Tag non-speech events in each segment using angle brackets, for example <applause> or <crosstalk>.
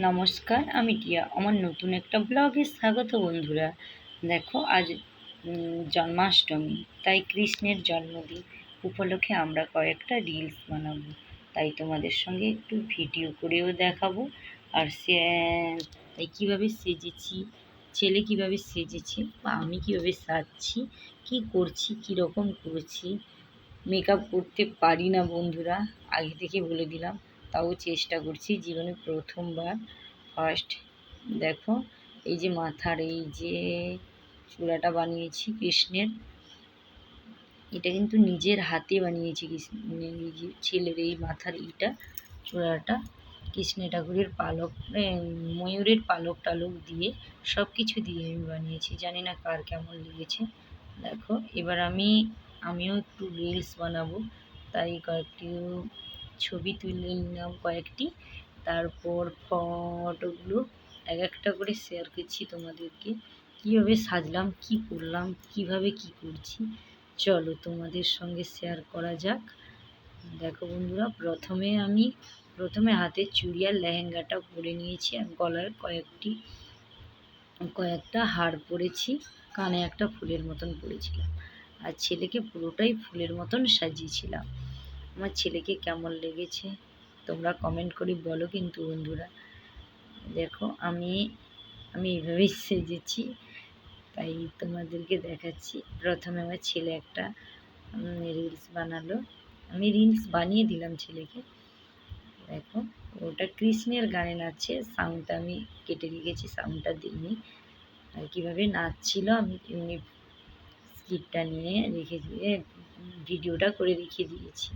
নমস্কার, আমি টিয়া। আমার নতুন একটা ব্লগে স্বাগত বন্ধুরা। দেখো, আজ জন্মাষ্টমী, তাই কৃষ্ণের জন্মদিন। উপলক্ষে আমরা কয়েকটা রিলস বানাবো। তাই তোমাদের সঙ্গে একটু ভিডিও করেও দেখাবো। আর সে, তাই কীভাবে সেজেছি, ছেলে কীভাবে সেজেছে, বা আমি কীভাবে সাজছি, কি করছি কী রকম করছি মেকআপ করতে পারি না বন্ধুরা, আগে থেকে বলে দিলাম। তাও চেষ্টা করছি জীবনে প্রথমবার। ফার্স্ট দেখো, এই যে মাথার এই যে চূড়াটা বানিয়েছি কৃষ্ণের, এটা কিন্তু নিজের হাতে বানিয়েছি এই ছেলের এই মাথার ইটা চূড়াটা কৃষ্ণ ঠাকুরের পালক ময়ূরের পালক টালক দিয়ে সব কিছু দিয়ে আমি বানিয়েছি। জানি না কার কেমন লেগেছে। দেখো, এবার আমি, আমিও একটু রিলস বানাবো, তাই কয়েকটি ছবি তুলে নিলাম কয়েকটি। তারপর ফটোগুলো এক একটা করে শেয়ার করছি তোমাদেরকে। কীভাবে সাজলাম, কি করলাম, কীভাবে কি করছি, চলো তোমাদের সঙ্গে শেয়ার করা যাক। দেখো বন্ধুরা, প্রথমে আমি, প্রথমে হাতে চুড়ি আর লেহেঙ্গাটা পরে নিয়েছি। আর গলায় কয়েকটি, কয়েকটা হার পরেছি, কানে একটা ফুলের মতন পরেছিলাম। আর ছেলেকে পুরোটাই ফুলের মতন সাজিয়েছিলাম। আমার ছেলেকে কেমন লেগেছে? তোমরা কমেন্ট করে বলো কিন্তু বন্ধুরা। দেখো, আমি আমি এইভাবেই <laughs> সেজেছি, তাই তোমাদেরকে দেখাচ্ছি। প্রথমে আমার ছেলে একটা রিলস বানালো। আমি রিলস বানিয়ে দিলাম ছেলেকে। দেখো, ওটা কৃষ্ণের গানে নাচছে সাউন্ডটা আমি কেটে রেখেছি সাউন্ডটা দিইনি। আর কীভাবে নাচছিল, আমি এমনি স্কিপটা নিয়ে রেখে দিয়ে ভিডিওটা করে রেখে দিয়েছি।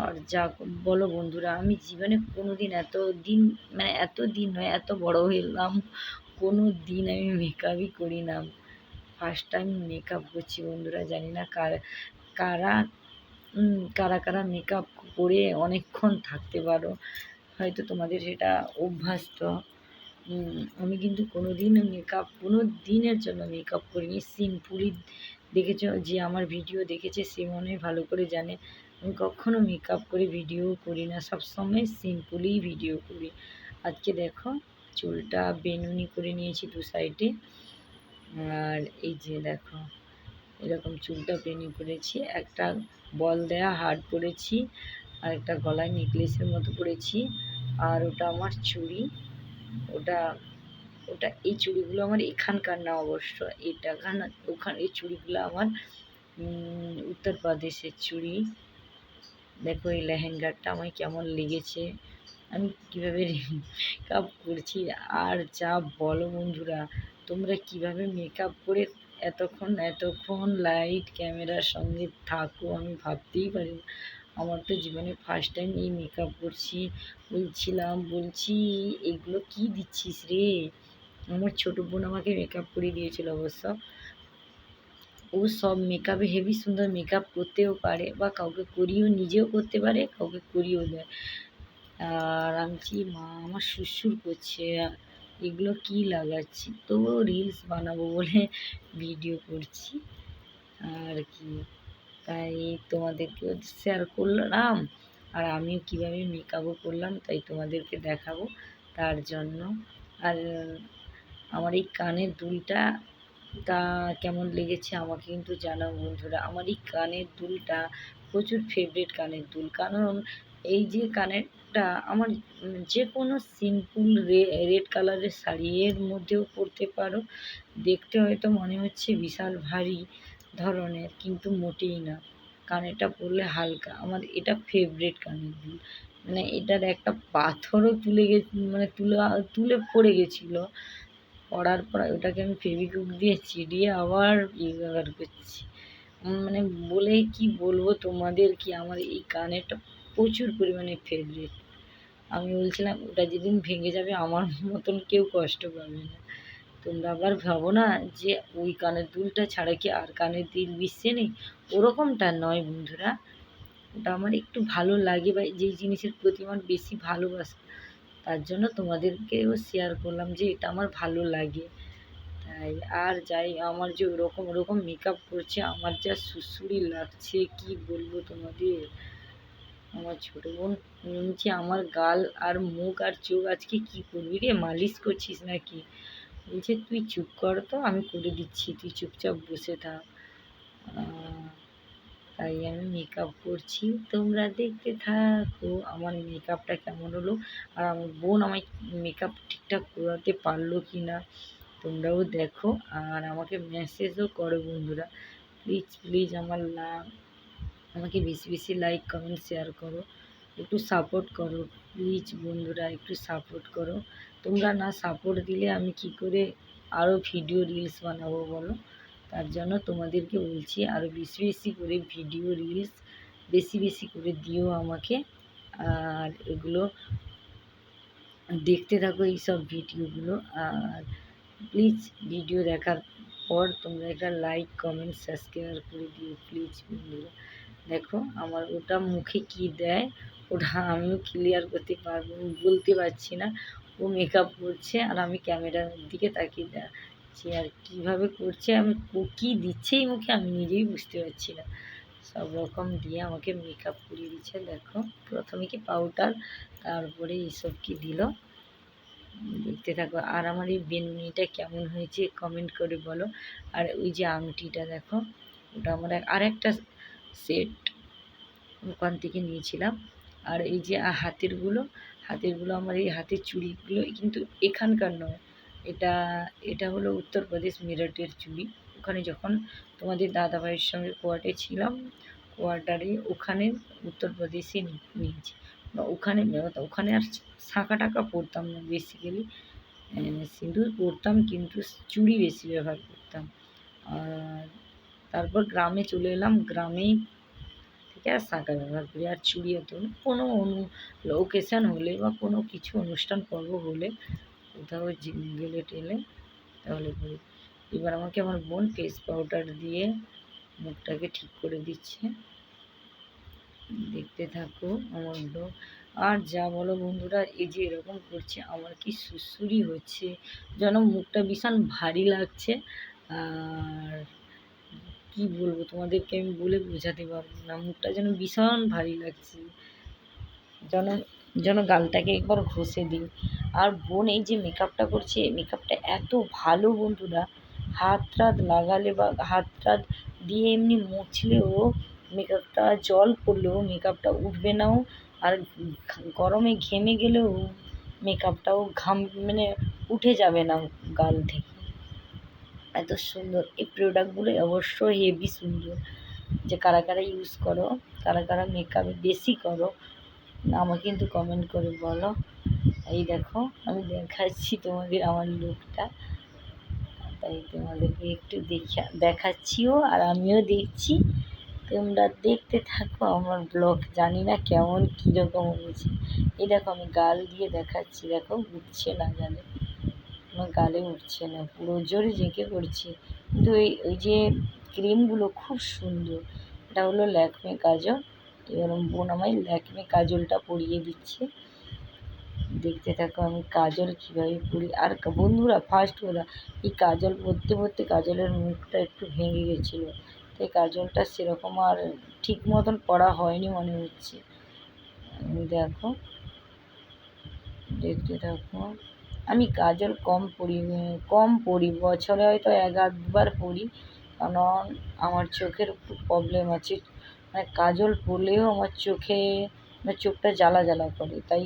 আর যা বলো বন্ধুরা, আমি জীবনে কোনো দিন এত দিন মানে এত দিন নয়, এত বড় হলাম কোনো দিন আমি মেকআপই করি না ফার্স্ট টাইম মেকআপ করছি বন্ধুরা, জানি না কার, কারা কারা কারা মেকআপ করে অনেকক্ষণ থাকতে পারো। হয়তো তোমাদের সেটা অভ্যাস তো আমি কিন্তু কোনো দিন মেকআপ কোনো দিনের জন্য মেকআপ করিনি। সিম্পলি দেখেছ যে আমার ভিডিও দেখেছে, সে মনে ভালো করে জানে। আমি কখনো মেকআপ করে ভিডিও করি না, সবসময় সিম্পলি ভিডিও করি। আজকে দেখো, চুলটা বেনুনি করে নিয়েছি দু সাইডে আর এই যে দেখো, এরকম চুলটা বেনি করেছি। একটা বল দেয়া হার পরেছি, আর একটা গলায় নেকলেসের মতো পরেছি। আর ওটা আমার চুড়ি। ওটা ওটা, এই চুড়িগুলো আমার এখানকার না অবশ্য। এটা খানা ওখানে এই চুড়িগুলো আমার উত্তরপ্রদেশের চুড়ি। দেখো এই লেহেঙ্গাটা আমার কেমন লেগেছে। আমি কীভাবে মেকআপ করছি আর যা বলো বন্ধুরা, তোমরা কীভাবে মেকআপ করে এতক্ষণ এতক্ষণ লাইট ক্যামেরার সঙ্গে থাকো আমি ভাবতেই পারি। আমার তো জীবনে ফার্স্ট টাইম এই মেকআপ করছি, বলছিলাম, বলছি, এগুলো কি দিচ্ছিস রে? আমার ছোটো বোন আমাকে মেকআপ করিয়ে দিয়েছিল অবশ্য। ও সব মেকআপে হেভি সুন্দর মেকআপ করতেও পারে বা কাউকে করিয়েও নিজেও করতে পারে, কাউকে করিয়েও দেয়। আর আমি মা আমার সুরসুর করছে, এগুলো কি লাগাচ্ছি? তবুও রিলস বানাবো বলে ভিডিও করছি। আর কি, তাই তোমাদেরকেও শেয়ার করলাম। আর আমিও কীভাবে মেকআপও করলাম, তাই তোমাদেরকে দেখাবো তার জন্য। আর আমার এই কানের দুলটা তা কেমন লেগেছে আমাকে কিন্তু জানাও বন্ধুরা। আমার এই কানের দুলটা প্রচুর ফেভারিট কানের দুল। কারণ এই যে কানেরটা আমার যে কোনো সিম্পল রেড কালারের শাড়ি, এর মধ্যেও পরতে পারো। দেখতে হয়তো মনে হচ্ছে বিশাল ভারী ধরনের, কিন্তু মোটেই না। কানেরটা পরলে হালকা। আমার এটা ফেভারিট কানের দুল। মানে এটার একটা পাথরও তুলে গে মানে তুলে তুলে পড়ে গেছিল। পড়ার পর ওটাকে আমি ফেভিকুইক দিয়ে চিরিয়ে আবার ব্যবহার করছি। মানে বলে কি বলব তোমাদের কি আমার এই কানেরটা প্রচুর পরিমাণে ফেভারিট আমি বলছিলাম, ওটা যেদিন ভেঙে যাবে আমার মতন কেউ কষ্ট পাবে না। তোমরা আবার ভাবো না যে ওই কানের দুলটা ছাড়া কি আর কানের দুল বিশ্বে নেই ওরকমটা নয় বন্ধুরা। ওটা আমার একটু ভালো লাগে বা যেই জিনিসের প্রতি আমার বেশি ভালোবাসা। তার জন্য তোমাদেরকেও শেয়ার করলাম যে এটা আমার ভালো লাগে। তাই আর যাই, আমার যে ওরকম ওরকম মেকআপ করছে, আমার যা সুসুরি লাগছে, কি বলব তোমাদের? আমার ছোটো বোন বলছে আমার গাল আর মুখ আর চোখ আজকে কি করবি রে? মালিশ করছিস নাকি? বলছে, তুই চুপ কর তো, আমি করে দিচ্ছি, তুই চুপচাপ বসে থাক। তাই আমি মেকআপ করছি। তোমরা দেখতে থাকো আমার মেকআপটা কেমন হলো। আর আমার বোন আমায় মেকআপ ঠিকঠাক করাতে পারল কি না তোমরাও দেখো। আর আমাকে মেসেজও করো বন্ধুরা। প্লিজ প্লিজ আমার না, আমাকে বেশি বেশি লাইক কমেন্ট শেয়ার করো। একটু সাপোর্ট করো। প্লিজ বন্ধুরা, একটু সাপোর্ট করো। তোমরা না সাপোর্ট দিলে আমি কি করে আরও ভিডিও রিলস বানাবো বলো? তার জন্য তোমাদেরকে বলছি আরও বেশি বেশি করে ভিডিও রিলস বেশি বেশি করে দিও আমাকে। আর এগুলো দেখতে থাকো এইসব ভিডিওগুলো আর প্লিজ ভিডিও দেখার পর তোমরা একটা লাইক কমেন্ট সাবস্ক্রাইব করে দিও প্লিজ বন্ধুরা। দেখো আমার ওটা মুখে কি দেয়, ওটা আমিও ক্লিয়ার করতে পারব বলতে পারছি না। ও মেকআপ করছে আর আমি ক্যামেরার দিকে তাকিয়ে যাচ্ছি আর কীভাবে করছে, আমি কী দিচ্ছে এই মুখে আমি নিজেই বুঝতে পারছি না। সব রকম দিয়ে আমাকে মেকআপ করিয়ে দিচ্ছে, দেখো। প্রথমে কি পাউডার তারপরে এইসব কি দিল। দেখতে থাকো, আর আমার এই বেনুনিটা কেমন হয়েছে কমেন্ট করে বলো। আর ওই যে আংটিটা দেখো, ওটা আমার আর একটা সেট ওখান থেকে নিয়েছিলাম। আর এই যে হাতেরগুলো হাতেরগুলো আমার এই হাতের চুড়িগুলো কিন্তু এখানকার নয় এটা এটা হলো উত্তরপ্রদেশ মেরঠের চুড়ি। ওখানে যখন তোমাদের দাদাভাইয়ের সঙ্গে কোয়ার্টে ছিলাম কোয়ার্টারে ওখানে উত্তরপ্রদেশে নিয়েছি। বা ওখানে ওখানে আর শাঁখা টাকা পরতাম না। বেসিক্যালি সিঁদুর পরতাম কিন্তু চুড়ি বেশি ব্যবহার করতাম। আর তারপর গ্রামে চলে এলাম। গ্রামেই থেকে আর শাঁখা ব্যবহার করি। আর চুড়ি না। কোনো অনু ওকেশান হলে বা কোনো কিছু অনুষ্ঠান পর্ব হলে কোথাও গেলে টেলে, তাহলে করি। এবার আমাকে আমার বোন ফেস পাউডার দিয়ে মুখটাকে ঠিক করে দিচ্ছে। দেখতে থাকো আমার ব্লগ আর যা বলো বন্ধুরা, এই যে এরকম করছে, আমার কি সুসুরি হচ্ছে। যেন মুখটা ভীষণ ভারী লাগছে। আর কি বলব, তোমাদেরকে আমি বলে বোঝাতে পারব না। মুখটা যেন ভীষণ ভারী লাগছে। যেন যেন গালটাকে একবার ঘষে দিই। আর বোন এই যে মেকআপটা করছে মেকআপটা এত ভালো বন্ধুরা। হাত টাত লাগালে বা হাত টাত দিয়ে এমনি মুছলেও মেকআপটা জল পড়লেও মেকআপটা উঠবে নাও আর গরমে ঘেমে গেলেও মেকআপটাও ঘাম মানে উঠে যাবে না গাল থেকে। এত সুন্দর। এই প্রোডাক্টগুলো অবশ্যই হেভি সুন্দর। যে কারা কারা ইউজ করো, কারা কারা মেকআপ বেশি করো আমাকে কিন্তু কমেন্ট করে বলো। এই দেখো, আমি দেখাচ্ছি তোমাদের আমার লুকটা তাই তোমাদেরকে একটু দেখা, দেখাচ্ছিও আর আমিও দেখছি। তোমরা দেখতে থাকো আমার ব্লগ জানি না কেমন, কীরকম হয়েছে। এই দেখো, আমি গাল দিয়ে দেখাচ্ছি, দেখো, উঠছে না গালে। আমার গালে উঠছে না, পুরো জোরে জেঁকে করছি কিন্তু ওই ওই যে ক্রিমগুলো খুব সুন্দর। এটা হলো ল্যাকমে কাজল এবার আমার বোন আমায় ল্যাকমে কাজলটা পরিয়ে দিচ্ছে। দেখতে থাকো আমি কাজল কীভাবে পরি। আর বন্ধুরা ফার্স্ট কথা, এই কাজল পরতে পরতে কাজলের মুখটা একটু ভেঙে গেছিল। তাই কাজলটা সেরকম আর ঠিক মতন পরা হয়নি মনে হচ্ছে। দেখো। দেখতে থাকো। আমি কাজল কম পরি কম পরি বছরে হয়তো এক আধবার পরি কারণ আমার চোখের একটু প্রবলেম আছে। মানে কাজল পরলেও আমার চোখে মানে চোখটা জ্বালা জ্বালা করে। তাই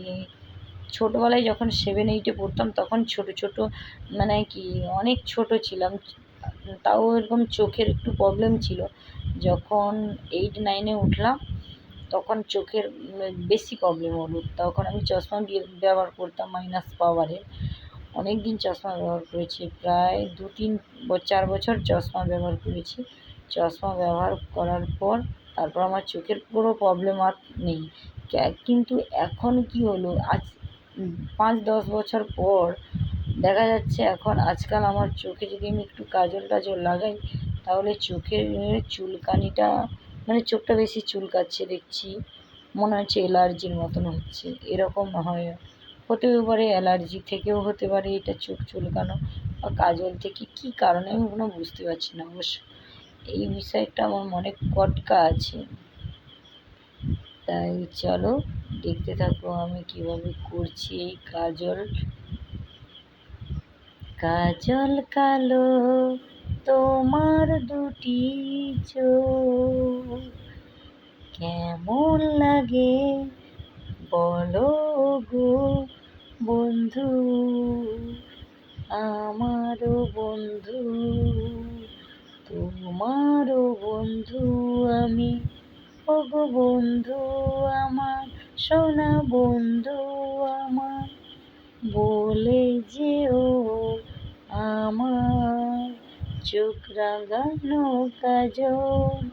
ছোটোবেলায় যখন সেভেন এইটে পড়তাম, তখন ছোটো ছোটো মানে কি, অনেক ছোটো ছিলাম। তাও এরকম চোখের একটু প্রবলেম ছিল। যখন এইট নাইনে উঠলাম, তখন চোখের বেশি প্রবলেম হলো। তখন আমি চশমা ব্যবহার করতাম মাইনাস পাওয়ারের অনেক দিন চশমা ব্যবহার করেছি, প্রায় দু তিন চার বছর চশমা ব্যবহার করেছি। চশমা ব্যবহার করার পর তারপর আমার চোখের কোনো প্রবলেম আর নেই। কিন্তু এখন কি হলো? আজ পাঁচ, দশ বছর পর দেখা যাচ্ছে এখন আজকাল আমার চোখে যদি আমি একটু কাজল টাজল লাগাই, তাহলে চোখের চুলকানিটা মানে চোখটা বেশি চুলকাচ্ছে দেখছি। মনে হচ্ছে অ্যালার্জির মতন হচ্ছে। এরকম হয়। হতেও পারে অ্যালার্জি থেকেও হতে পারে এটা চোখ চুলকানো বা কাজল থেকে কী কারণে আমি কোনো বুঝতে পারছি না অবশ্য। এই বিষয়টা আমার মনে কটকা আছে। তাই চলো, দেখতে থাকো আমি কীভাবে করছি এই কাজল। কাজল কালো, তোমার দুটি চোখ। কেমন লাগে বলো গো বন্ধু, আমারও বন্ধু। তোমারও বন্ধু আমি। ওগো বন্ধু আমার, সোনা বন্ধু আমার, বলে যেও আমার। চোখ রাঙানো কাজল,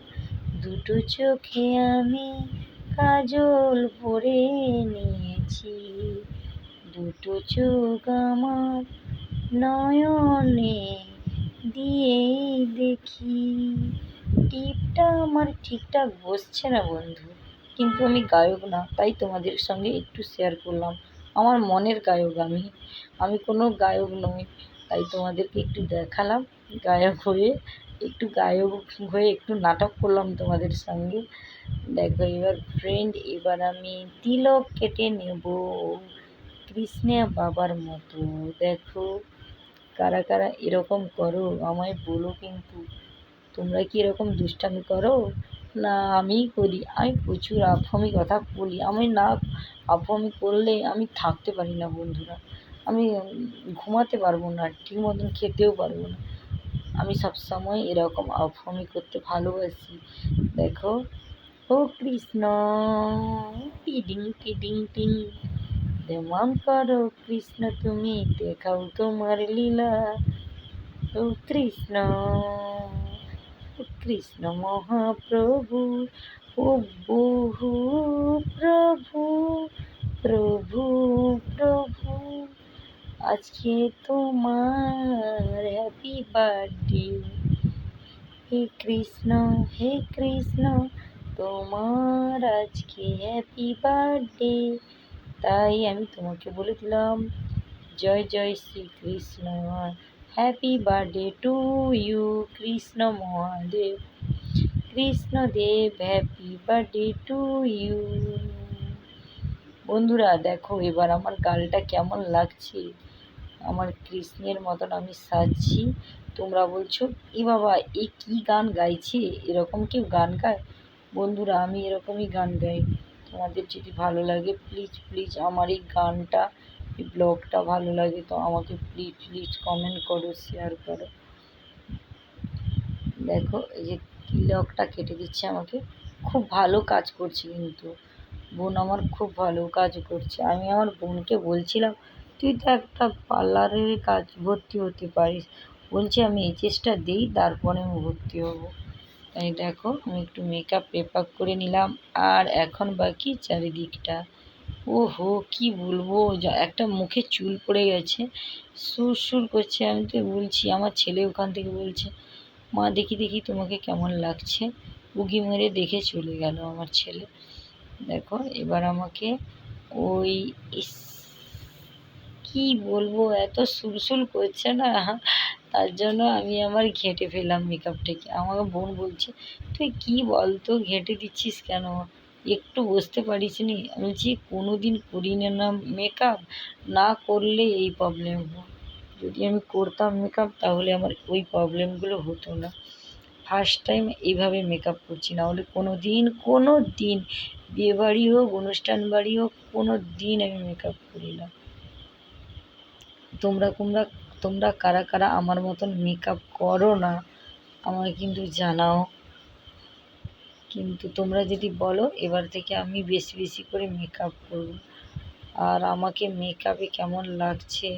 দুটো চোখে আমি কাজল পরে নিয়েছি। দুটো চোখ আমার নয়নে দিয়েই দেখি। টিপটা আমার ঠিকঠাক বসছে না বন্ধু। কিন্তু আমি গায়ক না, তাই তোমাদের সঙ্গে একটু শেয়ার করলাম। আমার মনের গায়ক আমি। আমি কোনো গায়ক নই, তাই তোমাদেরকে একটু দেখালাম। গায়ক হয়ে, একটু গায়ক হয়ে একটু নাটক করলাম তোমাদের সঙ্গে। দেখো, এবার ফ্রেন্ড এবার আমি তিলক কেটে নেব। কৃষ্ণে বাবার মতো, দেখো। কারা কারা এরকম করো, আমায় বলো কিন্তু। তোমরা কি এরকম দুষ্টামি করো? না, আমিই করি। আমি প্রচুর আফামি কথা বলি। আমি না আফামি করলে আমি থাকতে পারি না বন্ধুরা। আমি ঘুমাতে পারব না, ঠিক মতন খেতেও পারব না। আমি সবসময় এরকম আফামি করতে ভালোবাসি। দেখো। ও কৃষ্ণ। টিডিং টিডিং, টিং। যেমন করো, কৃষ্ণ তুমি দেখাও তোমার লীলা। ও কৃষ্ণ কৃষ্ণ মহাপ্রভু, ও বহু প্রভু প্রভু প্রভু। আজকে তোমার হ্যাপি বার্থডে হে কৃষ্ণ হে কৃষ্ণ, তোমার আজকে হ্যাপি বার্থডে তাই আমি তোমাকে বলে দিলাম, জয় জয় Shri Shrikrishna happy birthday to you Krishna Mahadev. Krishnadev happy birthday to you বন্ধুরা, দেখো, এবার আমার গালটা কেমন লাগছে। আমার কৃষ্ণের মতন আমি সাজছি। তোমরা বলছো, এ বাবা, এ কী গান গাইছে? এরকম কেউ গান গায়? বন্ধুরা, আমি এরকমই গান গাই। তোমাদের যদি ভালো লাগে প্লিজ প্লিজ আমার এই গানটা, এই ব্লগটা ভালো লাগে তো আমাকে প্লিজ প্লিজ কমেন্ট করো শেয়ার করো। দেখো, এই যে তিলকটা কেটে দিচ্ছে আমাকে। খুব ভালো কাজ করছে কিন্তু। বোন আমার খুব ভালো কাজ করছে। আমি আমার বোনকে বলছিলাম, তুই তো একটা পার্লারের কাজ, ভর্তি হতে পারিস। বলছে, আমি এইচএসটা দিই, তারপরে আমি ভর্তি হব। তাই দেখো, আমি একটু মেকআপ পেপাক করে নিলাম। আর এখন বাকি চারিদিকটা। ও হো কী বলব? একটা মুখে চুল পড়ে গেছে। সুর সুর করছে, আমি তো বলছি, আমার ছেলে ওখান থেকে বলছে, মা, দেখি দেখি তোমাকে কেমন লাগছে? উগি মেরে দেখে চলে গেল আমার ছেলে। দেখো, এবার আমাকে ওই, ইস, কি বলব, এত সুলসুল করছে না। তার জন্য আমি আমার ঘেঁটে ফেললাম মেকআপটাকে আমাকে বোন বলছে, তুই কি বলতো ঘেঁটে দিচ্ছিস কেন? একটু বসতে পারিস নি? আমি বলছি কোনো দিন করি না না মেকআপ না করলে এই প্রবলেম হয় যদি আমি করতাম মেকআপ তাহলে আমার ওই প্রবলেমগুলো হতো না। ফার্স্ট টাইম এইভাবে মেকআপ করছি। না হলে কোনো দিন কোনো দিন বিয়েবাড়ি হোক, অনুষ্ঠান বাড়ি হোক কোনো দিন আমি মেকআপ করি না। তোমরা তোমরা তোমরা কারা কারা আমার মতন মেকআপ করো না আমাকে কিন্তু জানাও। কিন্তু তোমরা যদি বলো, এবার থেকে আমি বেশি বেশি করে মেকআপ করব। আর আমাকে মেকআপে কেমন লাগছে?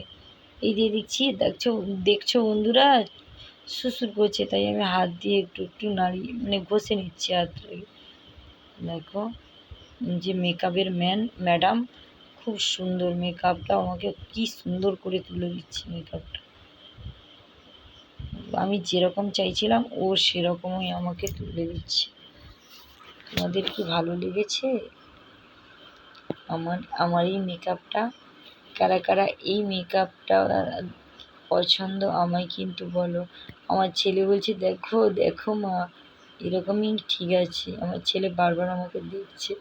এই দিয়ে দেখছি দেখছ দেখছ বন্ধুরা? সুসুর করছে তাই আমি হাত দিয়ে একটু একটু নাড়ি মানে ঘষে নিচ্ছি হাতটাকে দেখো যে মেকআপের ম্যান ম্যাডাম খুব সুন্দর মেকআপটা, আমাকে কি সুন্দর করে তুলে দিচ্ছে মেকআপটা। আমি যেরকম চাইছিলাম, ও সেরকমই আমাকে তুলে দিচ্ছে। তোমাদের কি ভালো লেগেছে? আমার আমার এই মেকআপটা, কারা কারা এই মেকআপটা পছন্দ আমায় কিন্তু বলো। আমার ছেলে বলছে, দেখো দেখো মা, এরকমই ঠিক আছে। আমার ছেলে বারবার আমাকে দেখছে,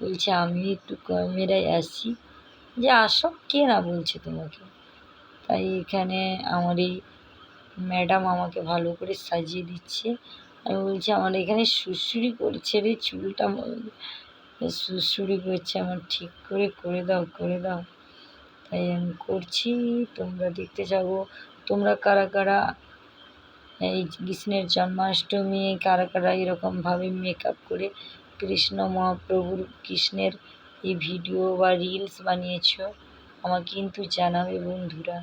বলছে, আমি একটু ক্যামেরায় আসছি যে আসো, কে না বলছে তোমাকে? তাই এখানে আমার এই ম্যাডাম আমাকে ভালো করে সাজিয়ে দিচ্ছে। আমি বলছি, আমার এখানে সুড়সুড়ি করছে রে চুলটা সুড়সুড়ি করছে, আমার ঠিক করে করে দাও করে দাও। তাই আমি করছি, তোমরা দেখতে যাব। তোমরা কারা কারা এই কৃষ্ণের জন্মাষ্টমী, কারা কারা এরকমভাবে মেকআপ করে কৃষ্ণ মহাপ্রভুর কৃষ্ণের এই ভিডিও বা রিলস বানিয়েছো আমাকে কিন্তু জানাবে বন্ধুরা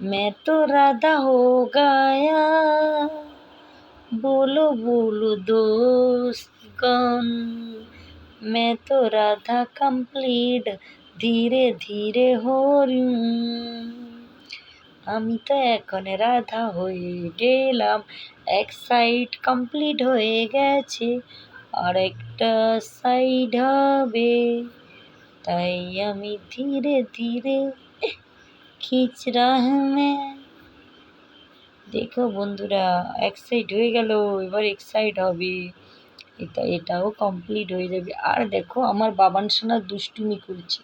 मैं तो राधा हो गया बोलो बोलो दोस्तगण मैं तो राधा कंप्लीट ধীরে ধীরে হরিম আমি তো এখন রাধা হয়ে গেলাম এক সাইড কমপ্লিট হয়ে গেছে আর একটা সাইড হবে তাই আমি ধীরে ধীরে খিচ রাহমে দেখো বন্ধুরা, এক সাইড হয়ে গেল, এবার এক সাইড হবে। এটা, এটাও কমপ্লিট হয়ে যাবে। আর দেখো, আমার বাবান সোনা দুষ্টুমি করছে।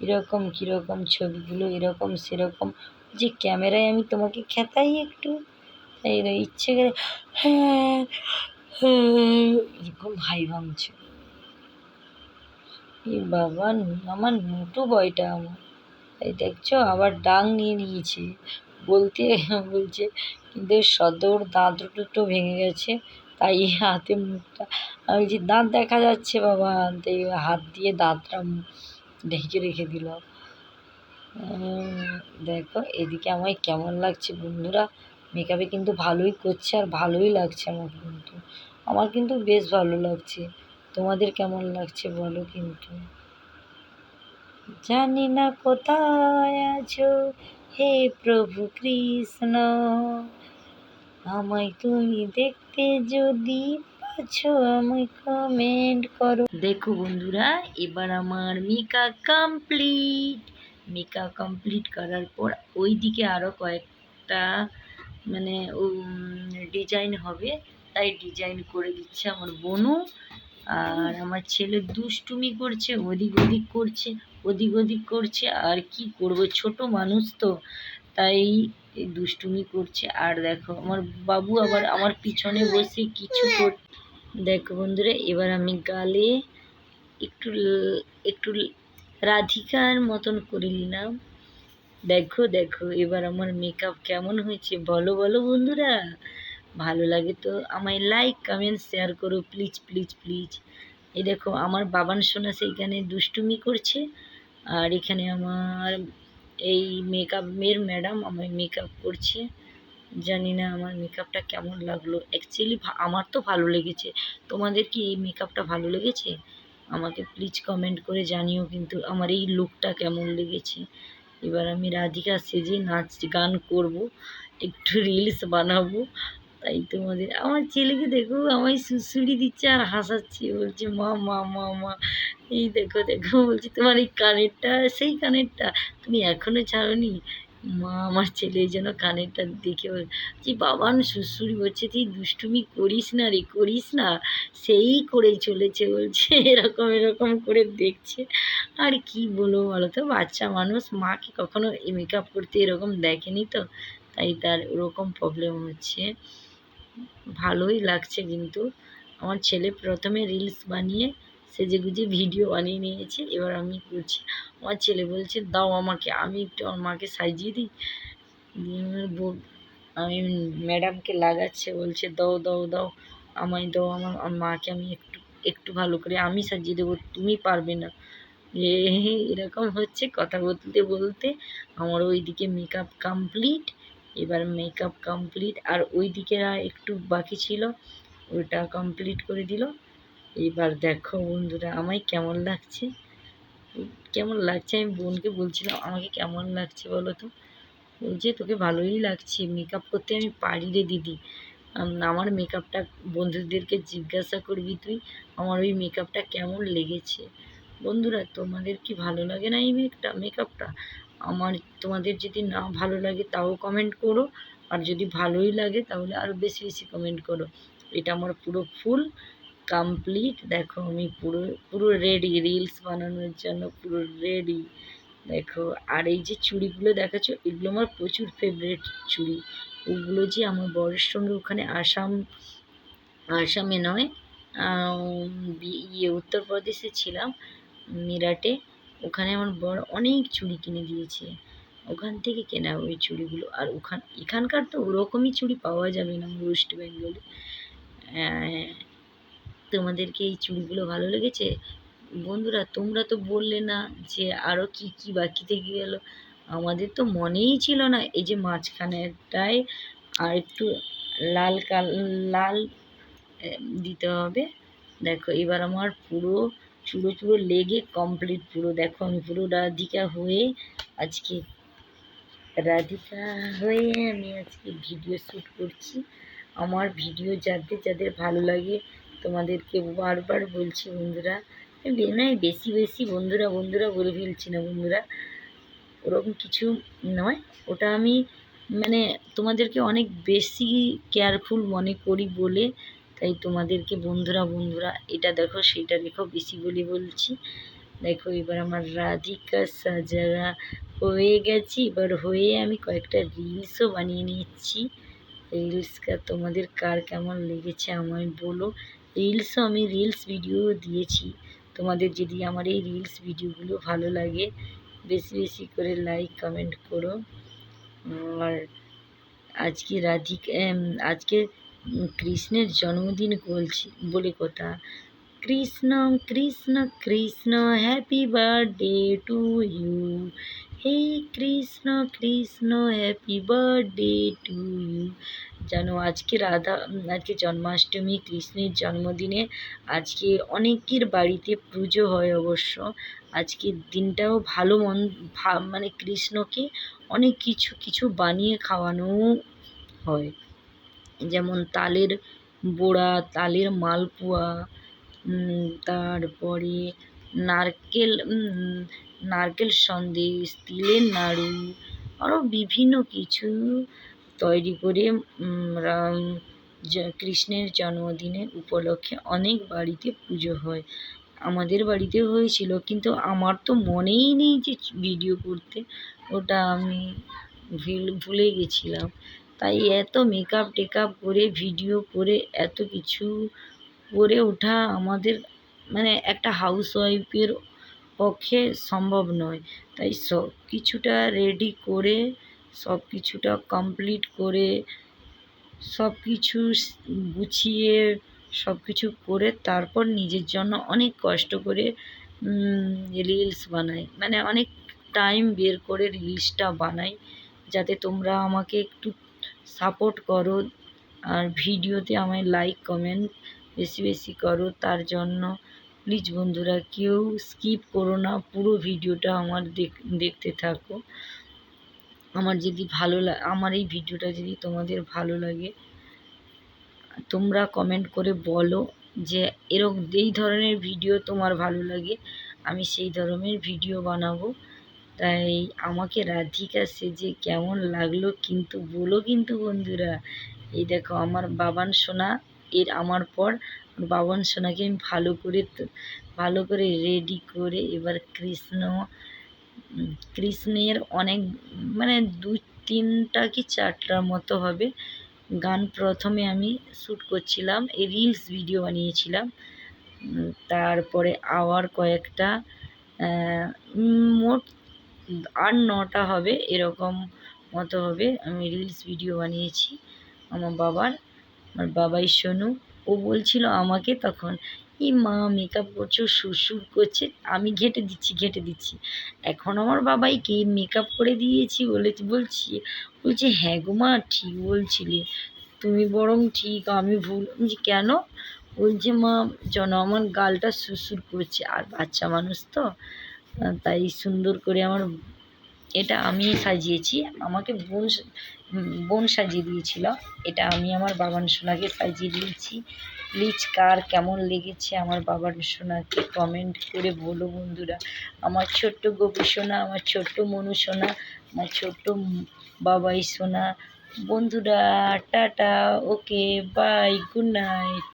এরকম, কীরকম ছবিগুলো, এরকম, সেরকম। যে ক্যামেরায় আমি তোমাকে খেতাই একটু। তাই ইচ্ছে করে হ্যাঁ হ্যাঁ এরকম হাই ভাঙছে। এ বাবা, আমার নুটু বয়টা আমার। এই দেখছ, আবার ডাং নিয়ে নিয়েছে। বলতে, বলছে, কিন্তু সদর দাঁত দুটো ভেঙে গেছে, তাই হাতে মুখটা। আমি বলছি, দাঁত দেখা যাচ্ছে বাবা। তাই হাত দিয়ে দাঁতটা ঢেকে রেখে দিল। দেখো, এদিকে আমায় কেমন লাগছে বন্ধুরা। মেকআপে কিন্তু ভালোই করছে আর ভালোই লাগছে আমার কিন্তু। আমার কিন্তু বেশ ভালো লাগছে। তোমাদের কেমন লাগছে বলো কিন্তু? জানি না কোথায় আছো, হে প্রভু কৃষ্ণ। আমায় তুমি দেখতে যদি পাচ্ছো আমায় কমেন্ট করো। দেখো বন্ধুরা, এবার আমার মিকা কমপ্লিট মিকা কমপ্লিট করার পর ওই দিকে আরও কয়েকটা মানে ডিজাইন হবে। তাই ডিজাইন করে দিচ্ছে আমার বোনু। আর আমার ছেলে দুষ্টুমি করছে, ওদিক ওদিক করছে, ওদিক ওদিক করছে, আর কি করব? ছোট মানুষ তো, তাই দুষ্টুমি করছে। আর দেখো, আমার বাবু আবার আমার পিছনে বসে কিছু কর দেখো বন্ধুরা, এবার আমি গালে একটু একটু রাধিকার মতন করে নিলাম। দেখো দেখো, এবার আমার মেকআপ কেমন হয়েছে? বলো বলো বন্ধুরা। ভালো লাগে তো আমায় লাইক কমেন্ট শেয়ার করো প্লিজ প্লিজ প্লিজ এই দেখো, আমার বাবান সোনা সেইখানে দুষ্টুমি করছে, আর এখানে আমার এই মেকআপ মেয়ের ম্যাডাম আমায় মেকআপ করছে। জানি না আমার মেকআপটা কেমন লাগল। অ্যাকচুয়ালি আমার তো ভালো লেগেছে। তোমাদের কি এই মেকআপটা ভালো লেগেছে? আমাকে প্লিজ কমেন্ট করে জানিও কিন্তু আমার এই লুকটা কেমন লেগেছে। এবার আমি রাধিকা সেজে নাচ গান করব, একটু রিলস বানাবো তাই তোমাদের। আমার ছেলেকে দেখো, আমায় সুড়সুড়ি দিচ্ছে আর হাসাচ্ছে। বলছে, মা মা মা মা। এই দেখো দেখো, বলছি, তোমার এই কানেরটা, সেই কানেরটা তুমি এখনও ছাড়োনি? মা, আমার ছেলে যেন কানেরটা দেখে যে বাবান শ্বশুরি বলছে তুই দুষ্টুমি করিস না রে, করিস না। সেই করে চলেছে। বলছে, এরকম এরকম করে দেখছে। আর কি বলব বলো তো, বাচ্চা মানুষ, মাকে কখনো মেকআপ করতে এরকম দেখেনি তো। তাই তার ওরকম প্রবলেম হচ্ছে। ভালোই লাগছে কিন্তু। আমার ছেলে প্রথমে রিলস বানিয়ে সেজে গুজে ভিডিও বানিয়ে নিয়েছে, এবার আমি করছি। আমার ছেলে বলছে, দাও আমাকে, আমি একটু আমার মাকে সাজিয়ে দিই। আমি ম্যাডামকে লাগাচ্ছে, বলছে, দাও দাও দাও, আমায় দাও, আমার মাকে আমি একটু একটু ভালো করে আমি সাজিয়ে দেবো, তুমি পারবে না। এরকম হচ্ছে কথা বলতে বলতে আমার ওইদিকে মেকআপ কমপ্লিট এবার মেকআপ কমপ্লিট আর ওই দিকে একটু বাকি ছিল ওটা কমপ্লিট করে দিল। এবার দেখো বন্ধুরা, আমায় কেমন লাগছে? কেমন লাগছে? আমি বোনকে বলছিলাম, আমাকে কেমন লাগছে বলো তো? বলছে, তোকে ভালোই লাগছে মেকআপ করতে আমি পারি রে দিদি। আমার মেকআপটা বন্ধুদেরকে জিজ্ঞাসা করবি তুই, আমার ওই মেকআপটা কেমন লেগেছে? বন্ধুরা, তোমাদের কি ভালো লাগে না এই মেকটা মেকআপটা আমার তোমাদের যদি না ভালো লাগে তাও কমেন্ট করো। আর যদি ভালোই লাগে তাহলে আরও বেশি বেশি কমেন্ট করো। এটা আমার পুরো ফুল কমপ্লিট দেখো আমি পুরো পুরো রেডি রিলস বানানোর জন্য পুরো রেডি দেখো, আর এই যে চুড়িগুলো দেখাচ্ছ, এগুলো আমার প্রচুর ফেভারিট চুড়ি। ওগুলো যে আমার বরের সঙ্গে ওখানে আসাম, আসামে নয় ইয়ে উত্তরপ্রদেশে ছিলাম, মিরাটে। ওখানে আমার বর অনেক চুড়ি কিনে দিয়েছে। ওখান থেকে কেনা ওই চুড়িগুলো। আর ওখান, এখানকার তো ওরকমই চুড়ি পাওয়া যাবে না ওয়েস্ট বেঙ্গলে তোমাদেরকে এই চুড়িগুলো ভালো লেগেছে? বন্ধুরা, তোমরা তো বললে না যে আরও কী কী বাকি থেকে গেল। আমাদের তো মনেই ছিল না। এই যে মাঝখানেরটায় আর একটু লাল কাল, লাল দিতে হবে। দেখো, এবার আমার পুরো চুড়ো চুড়ো লেগে কমপ্লিট পুরো। দেখো আমি পুরো রাধিকা হয়ে আজকে রাধিকা হয়ে আমি আজকে ভিডিও শ্যুট করছি। আমার ভিডিও যাদের যাদের ভালো লাগে তোমাদেরকে বারবার বলছি বন্ধুরা নয় বেশি বেশি বন্ধুরা বন্ধুরা বলে ফেলছি না বন্ধুরা। ওরকম কিছু নয়। ওটা আমি মানে তোমাদেরকে অনেক বেশি কেয়ারফুল মনে করি বলে তাই তোমাদেরকে বন্ধুরা বন্ধুরা, এটা দেখো, সেটা দেখো বেশি বলে বলছি। দেখো, এবার আমার রাধিকা সাজারা হয়ে গেছি। এবার হয়ে আমি কয়েকটা রিলসও বানিয়ে নিচ্ছি। রিলসটা তোমাদের কার কেমন লেগেছে আমায় বলো। রিলসও আমি রিলস ভিডিও দিয়েছি। তোমাদের যদি আমার এই রিলস ভিডিওগুলো ভালো লাগে, বেশি বেশি করে লাইক কমেন্ট করো। আর আজকে রাধিকা আজকে কৃষ্ণের জন্মদিন বলছি, বলে কথা। Krishna Krishna Krishna happy birthday to you hey Krishna Krishna happy birthday to you জানো, আজকে রাধা, আজকে জন্মাষ্টমী, কৃষ্ণের জন্মদিনে আজকে অনেকের বাড়িতে পুজো হয় অবশ্য। আজকের দিনটাও ভালো মন মানে কৃষ্ণকে অনেক কিছু কিছু বানিয়ে খাওয়ানোও হয়। যেমন তালের বড়া, তালের মালপোয়া তারপরে নারকেল নারকেল সন্দেশ, তিলের নাড়ু আরও বিভিন্ন কিছু তৈরি করে রাম কৃষ্ণের জন্মদিনে উপলক্ষে অনেক বাড়িতে পুজো হয়। আমাদের বাড়িতেও হয়েছিল, কিন্তু আমার তো মনেই নেই যে ভিডিও করতে। ওটা আমি ভুলে গেছিলাম। তাই এত মেকআপ টেকআপ করে ভিডিও করে, এত কিছু করে ওঠা আমাদের মানে একটা হাউসওয়াইফের পক্ষে সম্ভব নয়। তাই সব কিছুটা রেডি করে, সব কিছুটা কমপ্লিট করে, সব কিছু গুছিয়ে, সব কিছু করে তারপর নিজের জন্য অনেক কষ্ট করে রিলস বানাই। মানে অনেক টাইম বের করে রিলসটা বানাই, যাতে তোমরা আমাকে একটু সাপোর্ট করো আর ভিডিওতে আমায় লাইক কমেন্ট বেশি বেশি করো। তার জন্য প্লিজ বন্ধুরা কেউ স্কিপ করো না। পুরো ভিডিওটা আমার দেখতে থাকো। আমার যদি ভালো লাগে আমার এই ভিডিওটা যদি তোমাদের ভালো লাগে, তোমরা কমেন্ট করে বলো যে এরকম, এই ধরনের ভিডিও তোমার ভালো লাগে, আমি সেই ধরনের ভিডিও বানাবো। তাই আমাকে রাধিকা সেজে কেমন লাগল কিন্তু বলো কিন্তু বন্ধুরা। এই দেখো আমার বাবান সোনা, এর আমার পর বাবান সোনাকে আমি ভালো করে ভালো করে রেডি করে এবার কৃষ্ণ কৃষ্ণের অনেক মানে দু তিনটা কি চারটার মতো হবে। গান প্রথমে আমি শ্যুট করছিলাম, এই রিলস ভিডিও বানিয়েছিলাম। তারপরে আবার কয়েকটা মোট আট নটা হবে, এরকম মতো হবে। আমি রিলস ভিডিও বানিয়েছি আমার বাবার, আমার বাবাই সোনু। ও বলছিল আমাকে তখন এই মা মেকআপ করছ সুর করছে, আমি ঘেঁটে দিচ্ছি ঘেঁটে দিচ্ছি। এখন আমার বাবাইকে মেকআপ করে দিয়েছি বলে বলছি, বলছে হ্যাঁ গো মা, ঠিক বলছিলে। তুমি বরং ঠিক, আমি ভুল। বলছি, কেন? বলছে, মা যেন আমার গালটা সুরসুর করছে। আর বাচ্চা মানুষ তো। তাই সুন্দর করে আমার এটা আমি সাজিয়েছি। আমাকে বোন বোন সাজিয়ে দিয়েছিল। এটা আমি আমার বাবান সোনাকে সাজিয়ে দিয়েছি। প্লিজ কার কেমন লেগেছে আমার বাবার সোনাকে কমেন্ট করে বলো বন্ধুরা। আমার ছোট্ট গোপী সোনা, আমার ছোট্ট মনু সোনা, আমার ছোট্ট বাবাই সোনা। বন্ধুরা, ta-ta okay bye good night